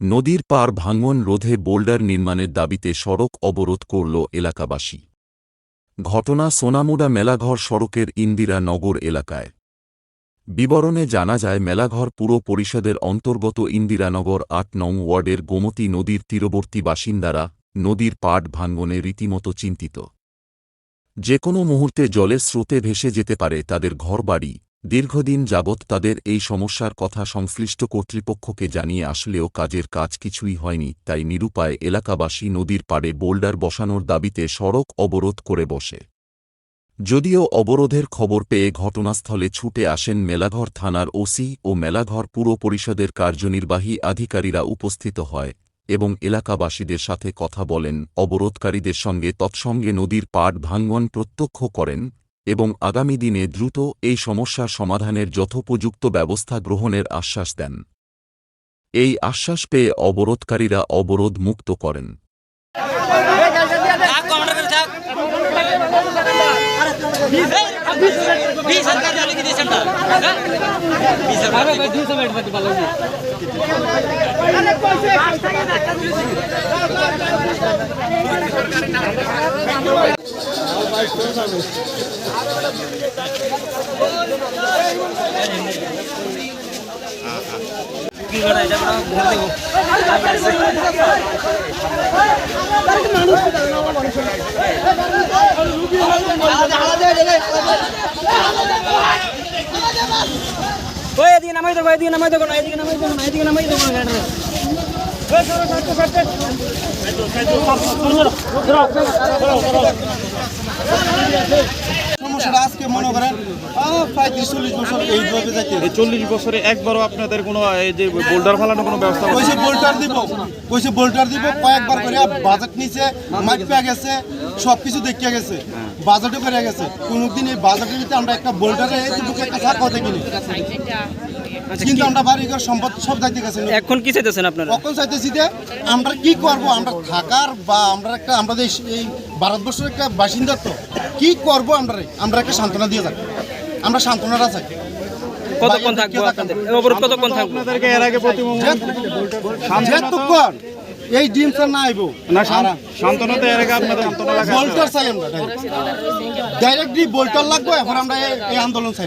নদীর পার ভাঙন রোধে বোল্ডার নির্মাণের দাবিতে সড়ক অবরোধ করল এলাকাবাসী। ঘটনা সোনামুড়া মেলাঘর সড়কের ইন্দিরা নগর এলাকায়। বিবরণে জানা যায়, মেলাঘর পুর পরিষদের অন্তর্গত ইন্দিরানগর আট নং ওয়ার্ডের গোমতী নদীর তীরবর্তী বাসিন্দারা নদীর পাট ভাঙ্গনে রীতিমতো চিন্তিত। যে কোনো মুহূর্তে জলের স্রোতে ভেসে যেতে পারে তাদের ঘরবাড়ি দীর্ঘদিন যাবৎ তাদের এই সমস্যার কথা সংশ্লিষ্ট কর্তৃপক্ষকে জানিয়ে আসলেও কাজের কাজ কিছুই হয়নি, তাই নিরুপায় এলাকাবাসী নদীর পাড়ে বোল্ডার বসানোর দাবিতে সড়ক অবরোধ করে বসে। যদিও অবরোধের খবর পেয়ে ঘটনাস্থলে ছুটে আসেন মেলাঘর থানার ওসি ও মেলাঘর পুর পরিষদের কার্যনির্বাহী আধিকারীরা উপস্থিত হয় এবং এলাকাবাসীদের সাথে কথা বলেন। অবরোধকারীদের সঙ্গে তৎসঙ্গে নদীর পাড় ভাঙ্গন প্রত্যক্ষ করেন এবং আগামী দিনে দ্রুত এই সমস্যার সমাধানের যথোপযুক্ত ব্যবস্থা গ্রহণের আশ্বাস দেন। এই আশ্বাস পেয়ে অবরোধকারীরা অবরোধ মুক্ত করেন। ওই এদিকে নামাই দেবো, এদিকে নামাই দেবো না, এদিকে নামাই দেবো না, এদিকে নামাই দেবো না সমস্যাটা আজকে মনে করেন প্রায় ত্রিশ চল্লিশ বছর এইভাবে যাইতে চল্লিশ বছরে একবারও আপনাদের কোনো এই যে বোল্ডার কোনো ব্যবস্থা কইছে দিব কইছে দিব কয়েকবার করে বাজেট নিচে গেছে সব কিছু দেখিয়ে গেছে বাজেটও করে গেছে। কোনোদিন এই বাজেটের ভিতরে আমরা একটা বোল্টারে এইটুকু একটা থাক কিনি কিন্তু আমরা বাড়ি সম্পদ সব যাইতে গেছে এখন কি চাইতেছেন আপনারা? কখন চাইতেছি যে আমরা কি করব? আমরা থাকার বা আমরা একটা আমাদের এই ভারতবর্ষের একটা বাসিন্দা তো। কি করব আমরা? আমরা একটা সান্ত্বনা দিয়ে যাক আমরা সান্ত্বনাটা চাই। কতক্ষণ থাকব অবরোধ কতক্ষণ থাকব? আপনাদেরকে এর আগে প্রতি যেতক্ষণ। এই ডিম স্যার না আইবো। না শান্তনু তো এর আগে আপনাদের আন্দোলন লাগা বোল্টার চাই আমরা ডাইরেক্টলি বোল্টার লাগবে এখন আমরা এই- আন্দোলন চাই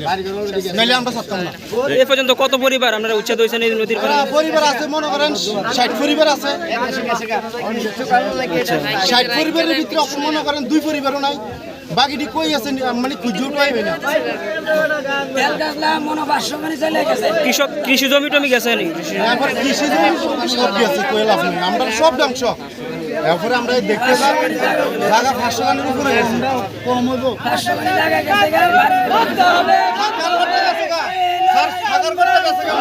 নাইলে আমরা ছাড়তাম না। এই পর্যন্ত কত পরিবার আমরা উচ্ছেদ দইছে এই নদীর পারে পরিবার আছে মনে করেন ষাট পরিবার আছে। ষাট পরিবারের ভিতরে মনে করেন দুই পরিবারও নাই। বাকিটি কই আছে? মানে খুঁজেও পাইবে না কৃষক কৃষি জমি টমি গেছে নাকি? কৃষি কৃষি জমি সব গেছে কই লাভ নেই আমরা সব ধ্বংস। এরপরে আমরা দেখতে পাই জায়গা পাঁচশো গানের উপরে গেছে। কম হইব। করতে গেছে গা। স্যার, সাকার করতে গেছে গা।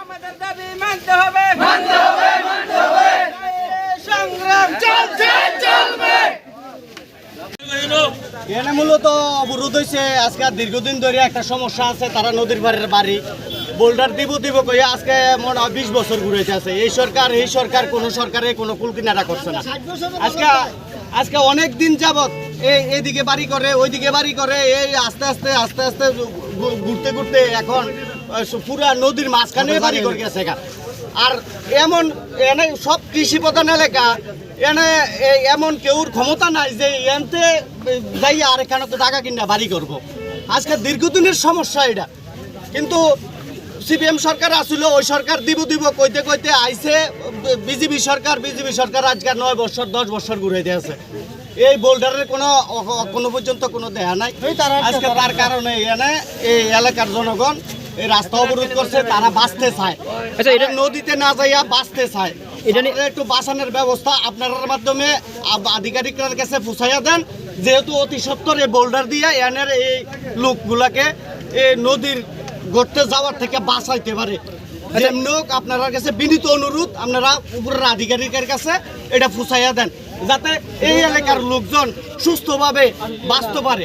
আমাদের দাবি মানতে হবে মানতে হবে মানতে হবে সংগ্রাম চলছে চলবে মূলত অবরোধ হয়েছে আজকে দীর্ঘদিন ধরে একটা সমস্যা আছে, তারা নদীর পাড়ের বাড়ি। বোল্ডার দিব দিব কইয়া আজকে মনে হয় বিশ বছর ঘুরেছে আছে। এই সরকার এই সরকার, কোনো সরকারে কোনো কুলকিনারা করছে না। আজকে আজকে অনেক দিন যাবত এই এদিকে বাড়ি করে, ওইদিকে বাড়ি করে, এই আস্তে আস্তে আস্তে আস্তে ঘুরতে ঘুরতে এখন পুরা নদীর মাঝখানে বাড়ি করে গেছে। আর এমন এনে সব কৃষি প্রধান এলাকা এনে এমন কেউর ক্ষমতা নাই যে এনতে যাই আর এখানে তো টাকা কিনা বাড়ি করব। আজকে দীর্ঘদিনের সমস্যা এটা। কিন্তু সিপিএম সরকার আসলে ওই সরকার দিব দিব কইতে কইতে আইছে বিজেপি সরকার বিজেপি সরকার আজকে নয় বছর দশ বছর ঘুরে দিয়েছে এই বোল্ডারের কোনো কোনো পর্যন্ত কোনো দেয়া নাই। আজকে তার কারণে এনে এই এলাকার জনগণ এই রাস্তা অবরোধ করছে তারা বাঁচতে চায়। আচ্ছা, এটা- নদীতে না যাইয়া বাঁচতে চায়। এটা নিয়ে- একটু বাঁচানোর ব্যবস্থা আপনার মাধ্যমে আধিকারিকদের কাছে ফুসাইয়া দেন। যেহেতু অতি সত্তর এই বোল্ডার দিয়ে এনের এই লোকগুলাকে এই নদীর গড়তে যাওয়ার থেকে বাঁচাইতে পারে। যেমনি আপনার কাছে বিনীত অনুরোধ আপনারা উপরের আধিকারিকের কাছে এটা ফুসাইয়া দেন। যাতে এই এলাকার লোকজন সুস্থভাবে বাঁচতে পারে।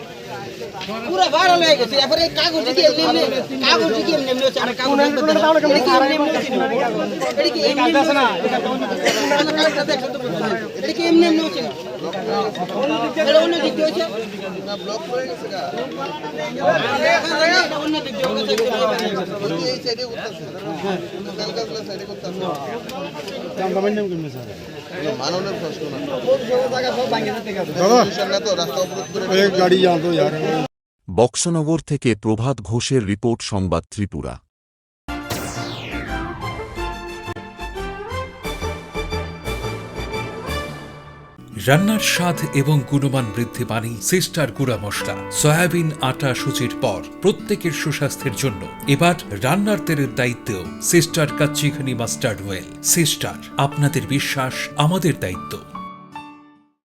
পুরো ভাইরাল হয়ে গেছে। এরপরে কাগজ কি এমনি এমনি কাগজ কি এমনি এমনি হচ্ছে কাগজ। এটা কি এমনি এমনি হচ্ছে এটা কি এমনি হচ্ছে না? এটা এটা অন্য দিক দিয়ে হচ্ছে। এটা অন্য দিক দিয়ে হচ্ছে। বক্সনগর থেকে প্রভাত ঘোষের রিপোর্ট সংবাদ ত্রিপুরা। রান্নার স্বাদ এবং গুণমান বৃদ্ধি পানি সিস্টার গুঁড়া মশলা, সয়াবিন, আটা সুচির পর প্রত্যেকের সুস্বাস্থ্যের জন্য। এবার রান্নার তেলের দায়িত্বেও sister Kachi Ghani mustard oil, sister, আপনাদের বিশ্বাস, আমাদের দায়িত্ব।